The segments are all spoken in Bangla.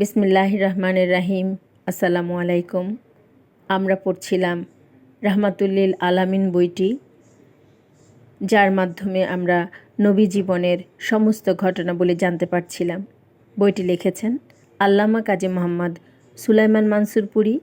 বিসমিল্লাহ রহমানের রাহিম আসসালামু আলাইকুম আমরা পড়ছিলাম রাহমাতুল্লিল আলামিন বইটি, যার মাধ্যমে আমরা নবী জীবনের সমস্ত ঘটনাবলী জানতে পারছিলাম। বইটি লিখেছেন আল্লামা কাজী মোহাম্মদ সুলাইমান মানসুরপুরি।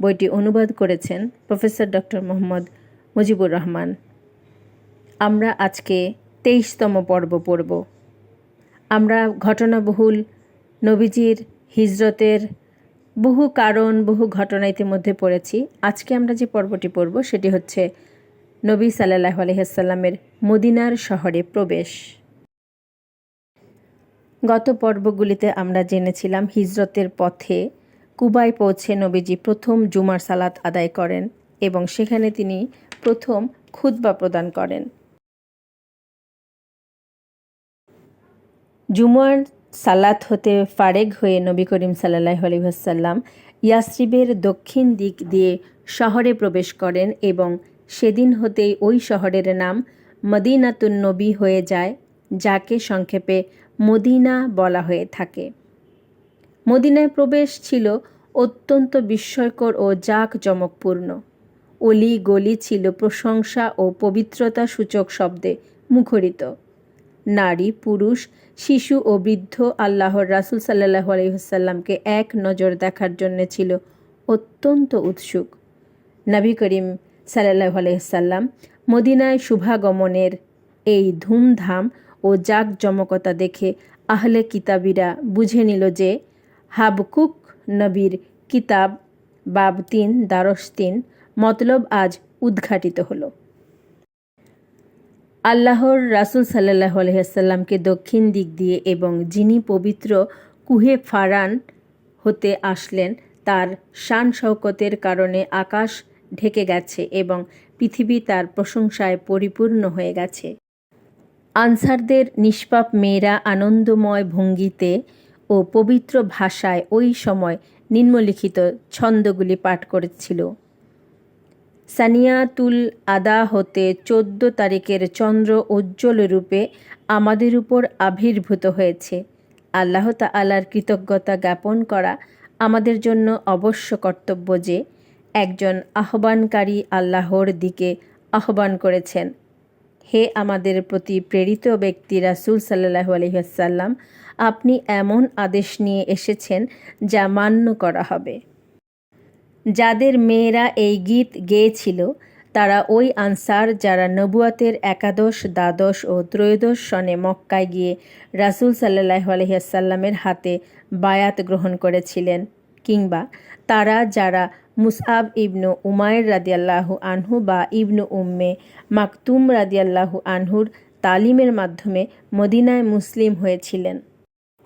বইটি অনুবাদ করেছেন প্রফেসর ডক্টর মোহাম্মদ মুজিবুর রহমান। আমরা আজকে তেইশতম পর্ব পড়ব। আমরা ঘটনাবহুল নবীজির হিজরতের বহু কারণ, বহু ঘটনা ইতিমধ্যে পড়েছি। আজকে আমরা যে পর্বটি পড়ব, সেটি হচ্ছে নবী সাল্লাহ আলহিহাসাল্লামের মদিনার শহরে প্রবেশ। গত পর্বগুলিতে আমরা জেনেছিলাম হিজরতের পথে কুবায় পৌঁছে নবীজি প্রথম জুমার সালাত আদায় করেন এবং সেখানে তিনি প্রথম খুতবা প্রদান করেন। জুমার সালাত হতে ফারেক হয়ে নবী করিম সাল্লাহ আলহিহাসাল্লাম ইয়াসরিবের দক্ষিণ দিক দিয়ে শহরে প্রবেশ করেন এবং সেদিন হতেই ওই শহরের নাম মদিনাতুন নবী হয়ে যায়, যাকে সংক্ষেপে মদিনা বলা হয়ে থাকে। মদিনায় প্রবেশ ছিল অত্যন্ত বিস্ময়কর ও জাঁকজমকপূর্ণ। অলি গলি ছিল প্রশংসা ও পবিত্রতা সূচক শব্দে মুখরিত। নারী, পুরুষ, শিশু ও বৃদ্ধ আল্লাহর রাসুল সাল্লাহ আলহিহাসাল্লামকে এক নজর দেখার জন্য ছিল অত্যন্ত উৎসুক। নবী করিম সাল্লাহ আলহিহাল্লাম মদিনায় শুভাগমনের এই ধুমধাম ও জাঁকজমকতা দেখে আহলে কিতাবিরা বুঝে নিল যে হাবকুক নবীর কিতাব বাব তিন মতলব আজ উদ্ঘাটিত হলো। আল্লাহর রাসুল সাল্লাহ আলহিহাসাল্লামকে দক্ষিণ দিক দিয়ে এবং যিনি পবিত্র কুহে ফারান হতে আসলেন, তার শান শৌকতের কারণে আকাশ ঢেকে গেছে এবং পৃথিবী তার প্রশংসায় পরিপূর্ণ হয়ে গেছে। আনসারদের নিষ্পাপ মেয়েরা আনন্দময় ভঙ্গিতে ও পবিত্র ভাষায় ওই সময় নিম্নলিখিত ছন্দগুলি পাঠ করেছিল। সানিয়াতুল আদা হতে চোদ্দ তারিখের চন্দ্র উজ্জ্বল রূপে আমাদের উপর আবির্ভূত হয়েছে। আল্লাহ তালার কৃতজ্ঞতা জ্ঞাপন করা আমাদের জন্য অবশ্য কর্তব্য যে একজন আহ্বানকারী আল্লাহর দিকে আহ্বান করেছেন। হে আমাদের প্রতি প্রেরিত ব্যক্তি রাসুল সাল্লাহু আলহিহাসাল্লাম আপনি এমন আদেশ নিয়ে এসেছেন যা মান্য করা হবে। যাদের মেয়েরা এই গীত গেয়েছিল, তারা ওই আনসার যারা নবুয়াতের একাদশ, দ্বাদশ ও ত্রয়োদশ সনে মক্কায় গিয়ে রাসুল সাল্লাহ আলহিয়াসাল্লামের হাতে বায়াত গ্রহণ করেছিলেন কিংবা তারা যারা মুসআব ইবনু উমায়ের রাদিয়াল্লাহু আনহু বা ইবনু উম্মে মাকতুম রাদিয়াল্লাহু আনহুর তালিমের মাধ্যমে মদিনায় মুসলিম হয়েছিলেন।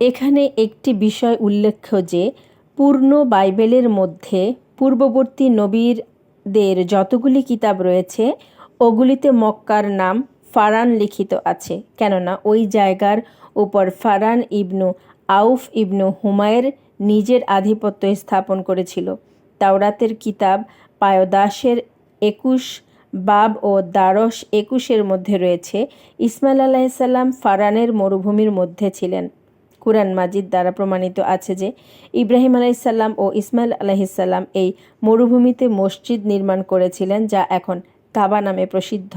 এখানে একটি বিষয় উল্লেখ্য যে, পূর্ণ বাইবেলের মধ্যে পূর্ববর্তী নবীরদের যতগুলি কিতাব রয়েছে, ওগুলিতে মক্কার নাম ফারান লিখিত আছে। কেননা ওই জায়গার উপর ফারান ইবনু আউফ ইবনু হুমায়ের নিজের আধিপত্য স্থাপন করেছিল। তাওরাতের কিতাব পায়দাসের একুশ, বাব ও দ্বারস একুশের মধ্যে রয়েছে। ইসমাইল আলাহিসাল্লাম ফারানের মরুভূমির মধ্যে ছিলেন। কুরআন মাজিদ দ্বারা প্রমাণিত আছে যে ইব্রাহিম আলাইসাল্লাম ও ইসমাইল আলাহিসাল্লাম এই মরুভূমিতে মসজিদ নির্মাণ করেছিলেন, যা এখন কাবা নামে প্রসিদ্ধ।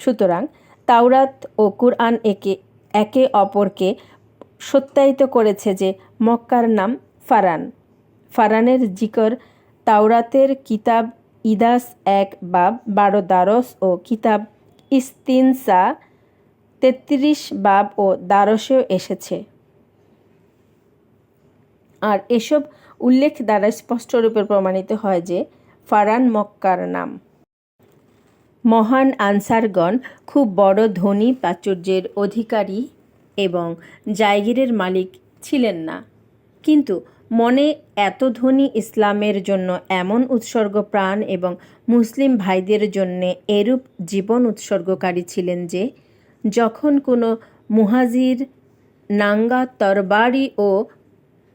সুতরাং তাওরাত ও কুরআন একে একে অপরকে সত্যায়িত করেছে যে মক্কার নাম ফারান। ফারানের জিকর তাওরাতের কিতাব ইদাস এক বাব বারো দ্বারস ও কিতাব ইস্তিনসা তেত্রিশ বাব ও দ্বারসেও এসেছে। আর এসব উল্লেখ দ্বারা স্পষ্টরূপে প্রমাণিত হয় যে ফারান মক্কার নাম। মহান আনসারগণ খুব বড় ধনী প্রাচুর্যের অধিকারী এবং জায়গিরের মালিক ছিলেন না। কিন্তু মনে এত ধনী ইসলামের জন্য এমন উৎসর্গ প্রাণ এবং মুসলিম ভাইদের জন্যে এরূপ জীবন উৎসর্গকারী ছিলেন যে যখন কোনো মুহাজির নাঙ্গা তরবারি ও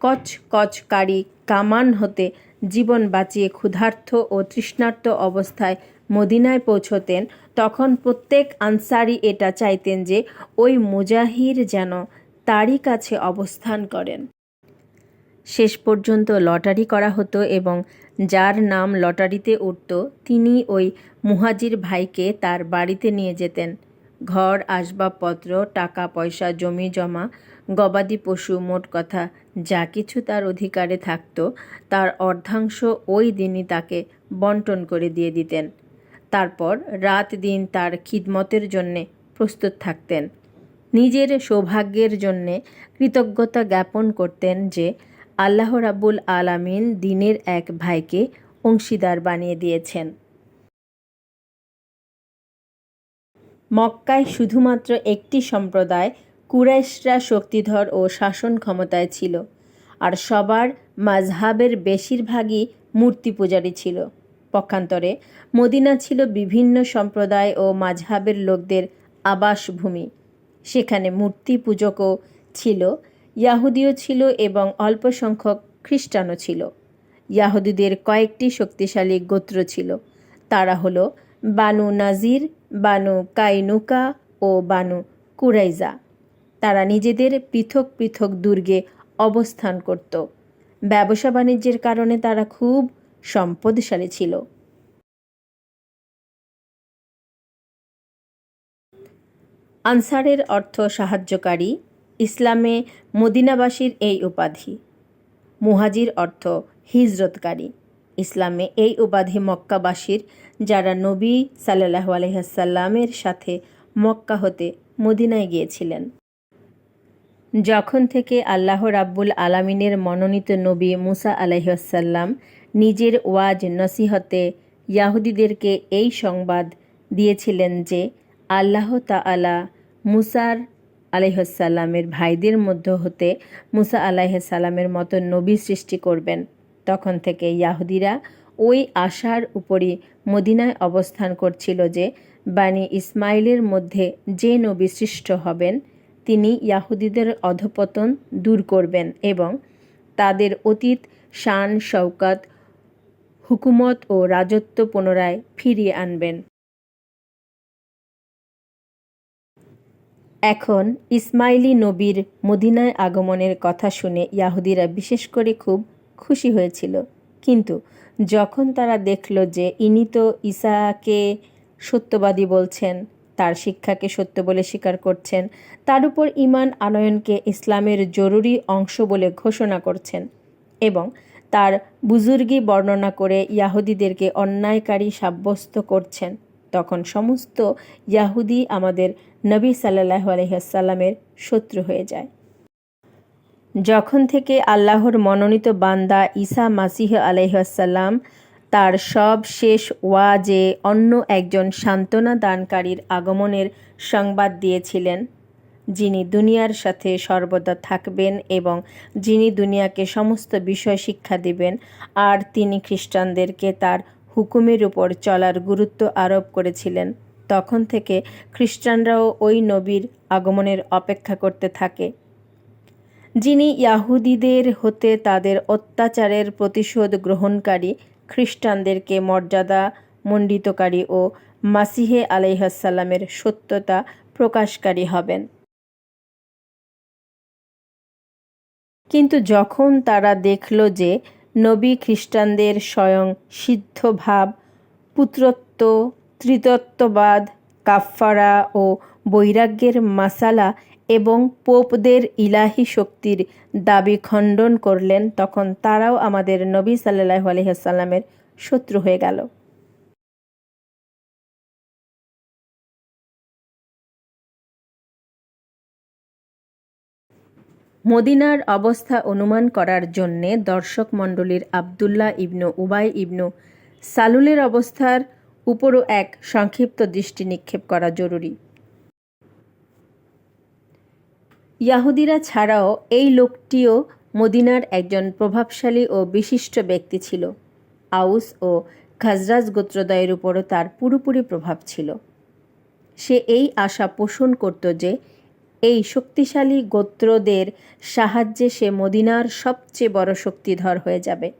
কচকচকারী কামান হতে জীবন বাঁচিয়ে ক্ষুধার্ত ও তৃষ্ণার্ত অবস্থায় মদিনায় পৌঁছতেন, তখন প্রত্যেক আনসারি এটা চাইতেন যে ওই মুজাহির যেন তারই কাছে অবস্থান করেন। শেষ পর্যন্ত লটারি করা হতো এবং যার নাম লটারিতে উঠত, তিনি ওই মুহাজির ভাইকে তার বাড়িতে নিয়ে যেতেন। ঘর, আসবাবপত্র, টাকা, পয়সা, জমি জমা, গবাদি পশু, মোট কথা, যা কিছু তার অধিকারে থাকত, তার অর্ধাংশ ওই দিনই তাকে বন্টন করে দিয়ে দিতেন। তারপর রাত দিন তার খিদমতের জন্যে প্রস্তুত থাকতেন। নিজের সৌভাগ্যের জন্যে কৃতজ্ঞতা জ্ঞাপন করতেন যে আল্লাহ রাব্বুল আলামিন দিনের এক ভাইকে অংশীদার বানিয়ে দিয়েছেন। মক্কায় শুধুমাত্র একটি সম্প্রদায় কুরাইশরা শক্তিধর ও শাসন ক্ষমতায় ছিল, আর সবার মাঝহাবের বেশিরভাগই মূর্তি পূজারী ছিল। পক্ষান্তরে মদিনা ছিল বিভিন্ন সম্প্রদায় ও মাঝহাবের লোকদের আবাসভূমি। সেখানে মূর্তি পূজকও ছিল, ইয়াহুদিও ছিল এবং অল্প সংখ্যক খ্রিস্টানও ছিল। ইয়াহুদিদের কয়েকটি শক্তিশালী গোত্র ছিল, তারা হলো বানু নাজির, বানু কাইনুকা ও বানু কুরাইজা। তারা নিজেদের পৃথক পৃথক দুর্গে অবস্থান করত। ব্যবসা বাণিজ্যের কারণে তারা খুব সম্পদশালী ছিল। আনসারের অর্থ সাহায্যকারী, ইসলামে মদিনাবাসীর এই উপাধি। মুহাজির অর্থ হিজরতকারী। ইসলামে এই উপাধি মক্কাবাসীর যারা নবী সাল্লাহ আলহাসাল্লামের সাথে মক্কা হতে মদিনায় গিয়েছিলেন। যখন থেকে আল্লাহ রাব্বুল আলামিনের মনোনীত নবী মুসা আলহাসাল্লাম নিজের ওয়াজ নসিহতে ইয়াহুদিদেরকে এই সংবাদ দিয়েছিলেন যে আল্লাহ তাআলা মুসার আলাইহসাল্লামের ভাইদের মধ্য হতে মুসা আলাইসাল্লামের মতো নবী সৃষ্টি করবেন। তখন থেকে ইয়াহুদিরা ওই আশার উপরই মদিনায় অবস্থান করছিল যে বানি ইসমাইলের মধ্যে যে নবী সৃষ্ট হবেন, তিনি ইয়াহুদিদের অধপতন দূর করবেন এবং তাদের অতীত, শান শৌকত হুকুমত ও রাজত্ব পুনরায় ফিরিয়ে আনবেন। এখন ইসমাইলি নবীর মদিনায় আগমনের কথা শুনে ইয়াহুদিরা বিশেষ করে খুব খুশি হয়েছিল। কিন্তু যখন তারা দেখল যে ইনি তো ঈসাকে সত্যবাদী বলছেন, তার শিক্ষাকে সত্য বলে স্বীকার করছেন, তার উপর ইমান আনয়নকে ইসলামের জরুরি অংশ বলে ঘোষণা করছেন এবং তার বুজুর্গি বর্ণনা করে ইয়াহুদিদেরকে অন্যায়কারী সাব্যস্ত করছেন, তখন সমস্ত ইয়াহুদি আমাদের নবী সাল্লাহ আলহিহাসাল্লামের শত্রু হয়ে যায়। যখন থেকে আল্লাহর মনোনীত বান্দা ঈসা মাসিহ আলহাসাল্লাম তার সব শেষ ওয়াজে অন্য একজন সান্ত্বনা দানকারীর আগমনের সংবাদ দিয়েছিলেন, যিনি দুনিয়ার সাথে সর্বদা থাকবেন এবং যিনি দুনিয়াকে সমস্ত বিষয় শিক্ষা দিবেন, আর তিনি খ্রিস্টানদেরকে তার হুকুমের উপর চলার গুরুত্ব আরোপ করেছিলেন। তখন থেকে খ্রিস্টানরাও ওই নবীর আগমনের অপেক্ষা করতে থাকে। যিনি ইয়াহুদিদের হতে তাদের অত্যাচারের প্রতিশোধ গ্রহণকারী, খ্রিস্টানদেরকে মর্যাদা মণ্ডিতকারী ও মাসিহে আলাইহাসাল্লামের সত্যতা প্রকাশকারী হবেন। কিন্তু যখন তারা দেখল যে নবী খ্রিস্টানদের স্বয়ং সিদ্ধভাব পুত্রত্ব, ত্রিতত্ত্ববাদ, কাফফারা ও বৈরাগ্যের মাসালা এবং পোপদের ইলাহি শক্তির দাবি খণ্ডন করলেন, তখন তারাও আমাদের নবী সাল্লাহ আলহিহাসাল্লামের শত্রু হয়ে গেল। মদিনার অবস্থা অনুমান করার জন্যে দর্শক মণ্ডলীর আবদুল্লাহ ইবনু উবাই ইবনু সালুলের অবস্থার উপরও এক সংক্ষিপ্ত দৃষ্টি নিক্ষেপ করা জরুরি। ইয়াহুদিরা ছাড়াও এই লোকটিও মদিনার একজন প্রভাবশালী ও বিশিষ্ট ব্যক্তি ছিল। আউস ও খাজরাজ গোত্রদয়ের উপরও তার পুরোপুরি প্রভাব ছিল। সে এই আশা পোষণ করত যে এই শক্তিশালী গোত্রদের সাহায্যে সে মদিনার সবচেয়ে বড় শক্তিধর হয়ে যাবে।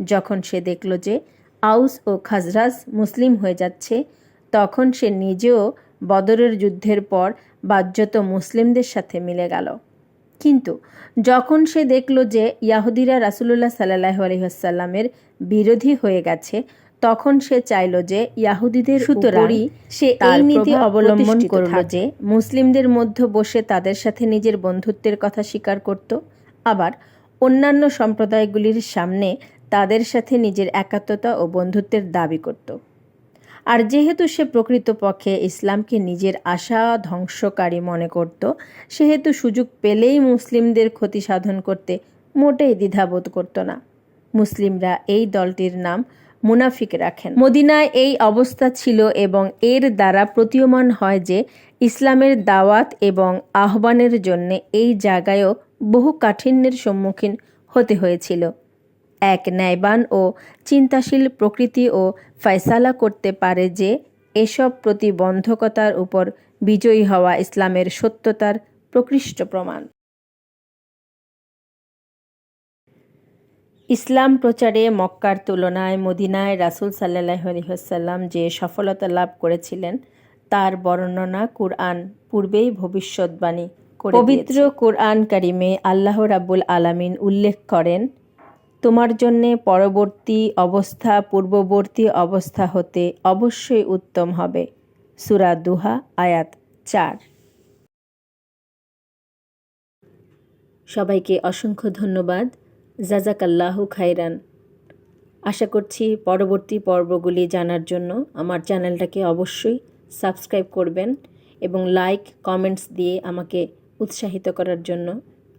যখন সে দেখল যে আউস ও খাজরাজ মুসলিম হয়ে যাচ্ছে, তখন সে নিজেও বদরের যুদ্ধের পর বাহ্যত মুসলিমদের সাথে মিলে গেল। কিন্তু যখন সে দেখল যে ইয়াহুদিরা রাসুলুল্লাহ সাল্লাহ আলহিহাসাল্লামের বিরোধী হয়ে গেছে তখন সে চাইল যে ইয়াহুদিদের সুতরাং সে এই নীতি অবলম্বন করল যে মুসলিমদের মধ্যে বসে তাদের সাথে নিজের বন্ধুত্বের কথা স্বীকার করত আবার অন্যান্য সম্প্রদায়গুলির সামনে তাদের সাথে নিজের একাত্মতা ও বন্ধুত্বের দাবি করত। আর যেহেতু সে প্রকৃতপক্ষে ইসলামকে নিজের আশা ধ্বংসকারী মনে করত, সেহেতু সুযোগ পেলেই মুসলিমদের ক্ষতি সাধন করতে মোটেই দ্বিধাবোধ করত না। মুসলিমরা এই দলটির নাম মুনাফিক রাখেন। মদিনায় এই অবস্থা ছিল এবং এর দ্বারা প্রতীয়মান হয় যে ইসলামের দাওয়াত এবং আহ্বানের জন্য এই জায়গায়ও বহু কাঠিন্যের সম্মুখীন হতে হয়েছিল। এক ন্যায়বান ও চিন্তাশীল প্রকৃতি ও ফয়সালা করতে পারে যে এসব প্রতিবন্ধকতার উপর বিজয়ী হওয়া ইসলামের সত্যতার প্রকৃষ্ট প্রমাণ। ইসলাম প্রচারে মক্কার তুলনায় মদিনায় রাসূল সাল্লাহ যে সফলতা লাভ করেছিলেন, তার বর্ণনা কুরআন পূর্বেই ভবিষ্যৎবাণী পবিত্র কুরআন কারিমে আল্লাহ রাব্বুল আলামিন উল্লেখ করেন তোমার জন্যে পরবর্তী অবস্থা, পূর্ববর্তী অবস্থা হতে অবশ্যই উত্তম হবে। সুরা দুহা, আয়াত চার। সবাইকে অসংখ্য ধন্যবাদ। জাজাকাল্লাহু খাইরান আশা করছি পরবর্তী পর্বগুলি জানার জন্য আমার চ্যানেলটাকে অবশ্যই সাবস্ক্রাইব করবেন এবং লাইক, কমেন্টস দিয়ে আমাকে উৎসাহিত করার জন্য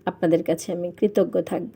আপনাদের কাছে আমি কৃতজ্ঞ থাকব।